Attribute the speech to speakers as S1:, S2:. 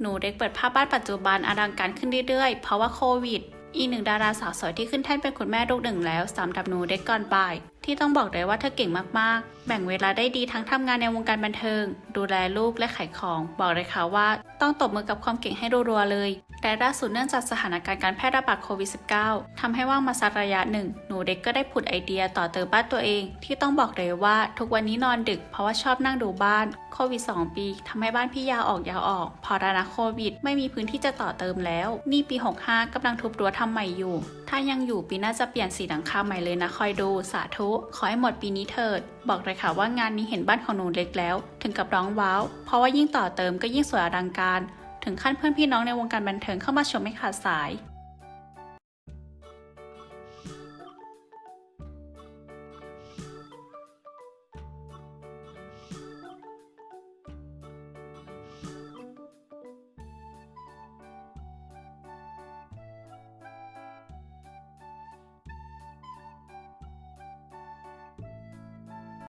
S1: หนูเด็กเปิดภาพบ้านปัจจุบันอลังการขึ้นเรื่อยๆ เพราะว่าโควิด อีกหนึ่งดาราสาวสวยที่ขึ้นแท่นเป็นคุณแม่ลูกหนึ่งแล้วสำหรับหนูเด็กก่อนบ่าย ที่ต้องบอกเลยว่าเธอเก่งมากๆ แบ่งเวลาได้ดีทั้งทำงานในวงการบันเทิง ดูแลลูกและขายของ บอกเลยค่ะว่าต้องตบมือกับความเก่งให้รัวๆเลยแต่ล่าสุดเนื่องจากสถานการณ์การแพร่ระบาดโควิด -19 ทำให้ว่างมาสักระยะหนึ่ง หนูเด็กก็ได้ผุดไอเดียต่อเติมบ้านตัวเอง ที่ต้องบอกเลยว่าทุกวันนี้นอนดึกเพราะว่าชอบนั่งดูบ้านโควิด 2 ปีทำให้บ้านพี่ยาวออกยาวออก พอรานะโควิด ไม่มีพื้นที่จะต่อเติมแล้ว นี่ปี 65กำลังทุบรั้วทำใหม่อยู่ ถ้ายังอยู่ปีหน้าจะเปลี่ยนสีหลังคาใหม่เลยนะคอยดูสาธุขอให้หมดปีนี้เถิด บอกเลยค่ะว่างานนี้เห็นบ้านของหนูเล็กแล้ว ถึงกับร้องว้าว เพราะว่ายิ่งต่อเติมก็ยิ่งสวยอลังการ ถึงขั้นเพื่อนพี่น้องในวงการบันเทิงเข้ามาชมไม่ขาดสาย